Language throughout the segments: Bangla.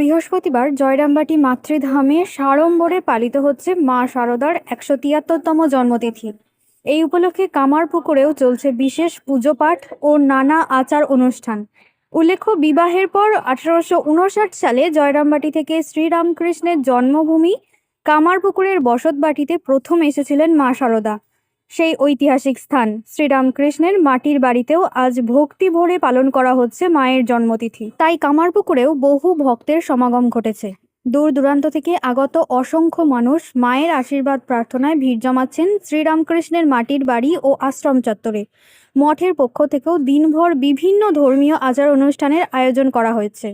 বৃহস্পতিবার জয়রামবাটি মাতৃধামে সাড়ম্বরে পালিত হচ্ছে মা শারদার একশো তিয়াত্তরতম জন্মতিথি। এই উপলক্ষে কামারপুকুরেও চলছে বিশেষ পুজো পাঠ ও নানা আচার অনুষ্ঠান। উল্লেখ্য, বিবাহের পর আঠারোশো উনষাট সালে জয়রামবাটি থেকে শ্রীরামকৃষ্ণের জন্মভূমি কামারপুকুরের বসতবাটিতে প্রথম এসেছিলেন মা শারদা সেই ঐতিহাসিক স্থান। শ্রীরামকৃষ্ণের মাটির বাড়িতেও আজ ভক্তি ভরে পালন করা হচ্ছে মায়ের জন্মতিথি। তাই কামারপুকুরেও বহু ভক্তের সমাগম ঘটেছে। দূর দূরান্ত থেকে আগত অসংখ্য মানুষ মায়ের আশীর্বাদ প্রার্থনায় ভিড় জমাচ্ছেন শ্রীরামকৃষ্ণের মাটির বাড়ি ও আশ্রম চত্বরে। মঠের পক্ষ থেকেও দিনভর বিভিন্ন ধর্মীয় আচার অনুষ্ঠানের আয়োজন করা হয়েছে।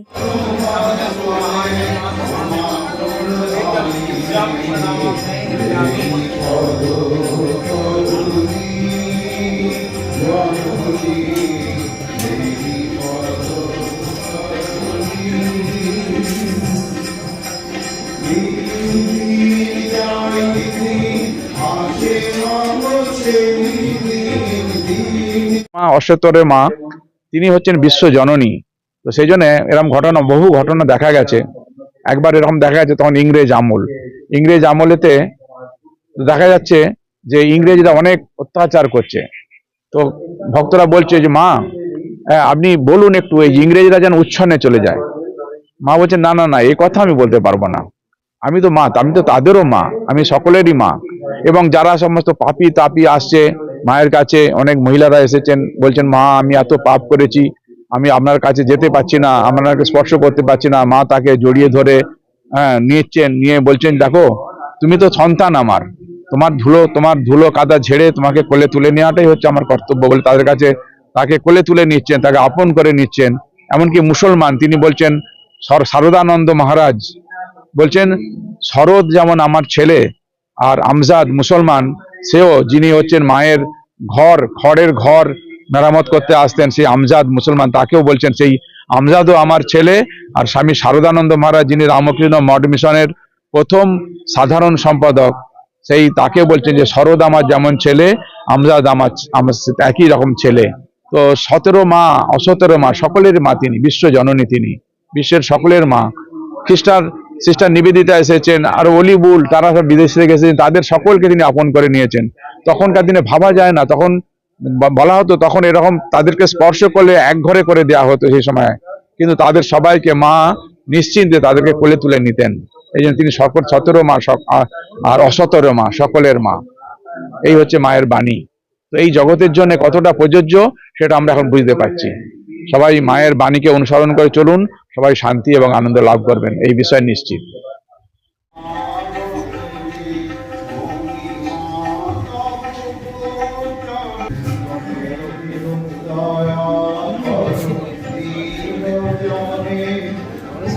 মা অশ্বতরের মা, তিনি হচ্ছেন বিশ্ব জননী। তো সেই জন্য এরকম ঘটনা, বহু ঘটনা দেখা গেছে। একবার এরকম দেখা গেছে তখন ইংরেজ আমল। ইংরেজ আমলেতে দেখা যাচ্ছে যে ইংরেজরা অনেক অত্যাচার করছে। তো ভক্তরা বলছে যে মা আহ, আপনি বলুন একটু এই ইংরেজরা যেন উচ্ছন্নে চলে যায়। মা বলছে না না না এই কথা আমি বলতে পারব না। আমি তো মা আমি তো তাদেরও মা আমি সকলেরই মা। এবং যারা সমস্ত পাপি তাপি আসছে মায়ের কাছে অনেক মহিলারা এসেছেন বলছেন মা আমি এত পাপ করেছি আমি আপনার কাছে যেতে পারছি না আপনাকে স্পর্শ করতে পারছি না। মা তাকে জড়িয়ে ধরে হ্যাঁ নিয়েছেন নিয়ে বলছেন দেখো তুমি তো সন্তান আমার তোমার ধুলো তোমার ধুলো কাদা ঝেড়ে তোমাকে কোলে তুলে নেওয়াটাই হচ্ছে আমার কর্তব্য বলে তাদের কাছে তাকে কোলে তুলে নিচ্ছেন, তাকে আপন করে নিচ্ছেন। এমনকি মুসলমান, তিনি বলছেন, সর- শারদানন্দ মহারাজ। বলছেন শরৎ যেমন আমার ছেলে আর আমজাদ মুসলমান, সেও যিনি হচ্ছেন মায়ের ঘর, খড়ের ঘর মেরামত করতে আসতেন, সেই আমজাদ মুসলমান, তাকেও বলছেন, সেই আমজাদও আমার ছেলে আর স্বামী শারদানন্দ মহারাজ, যিনি রামকৃষ্ণ মঠ মিশনের প্রথম সাধারণ সম্পাদক। সেই তাকে বলছেন যে, শরৎ আমার যেমন ছেলে আমজাদ আমার আমার একই রকম ছেলে। তো সতেরো মা, অসতেরো মা, সকলের মা তিনি, বিশ্ব জননী তিনি, বিশ্বের সকলের মা। খ্রিস্টান, সিস্টার নিবেদিতা এসেছেন, আর অলিবুল তারা সব বিদেশ থেকে এসেছেন, তাদের সকলকে তিনি আপন করে নিয়েছেন। তখনকার দিনে ভাবা যায় না, তখন বলা হতো তখন এরকম তাদেরকে স্পর্শ করলে এক ঘরে করে দেওয়া হতো সেই সময়। কিন্তু তাদের সবাইকে মা নিশ্চিন্তে তাদেরকে কোলে তুলে নিতেন। এই জন্য তিনি সকল সতেরো মা আর অসতেরো মা, সকলের মা। এই হচ্ছে মায়ের বাণী। তো এই জগতের জন্য কতটা প্রযোজ্য, সেটা আমরা এখন বুঝতে পারছি। সবাই মায়ের বাণীকে অনুসরণ করে চলুন, সবাই শান্তি এবং আনন্দ লাভ করবেন। এই বিষয়ে নিশ্চিত।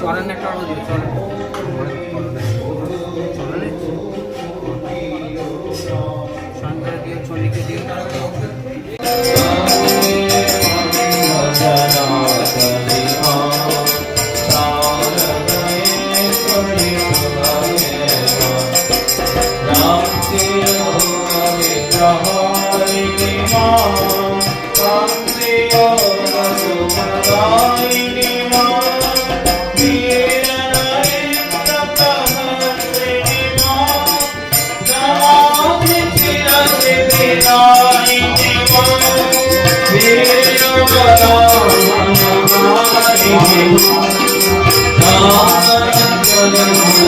চলেন একটা অর্ডার দিন চলেন চলেন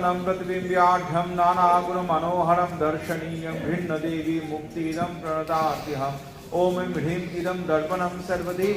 दर्पणं मनोहर दर्शनीय भिन्न देवी मुक्तिदं प्रणतात्यहम् ओम ह्रीं इदम दर्पणं सर्वदेव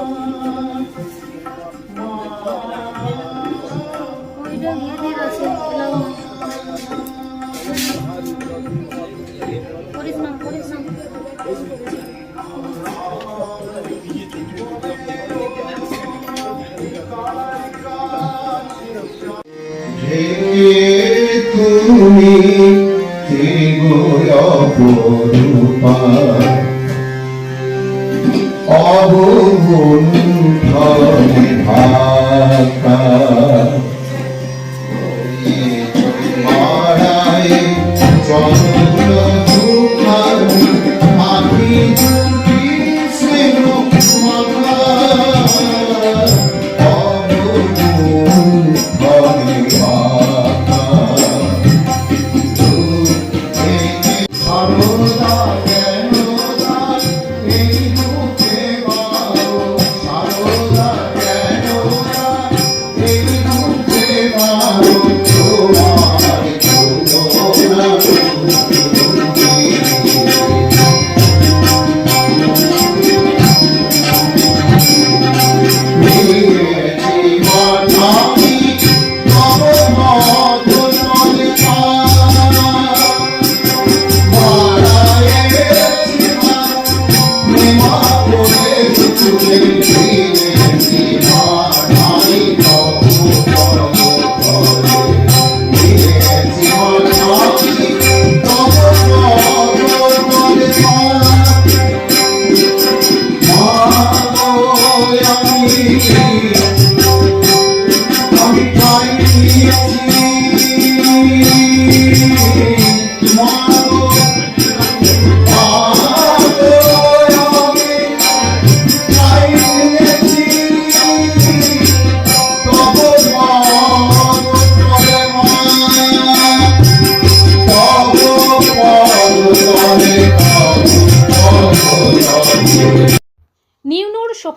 তুমি ত্রিগুণপরূপা অবগুণ ভাকা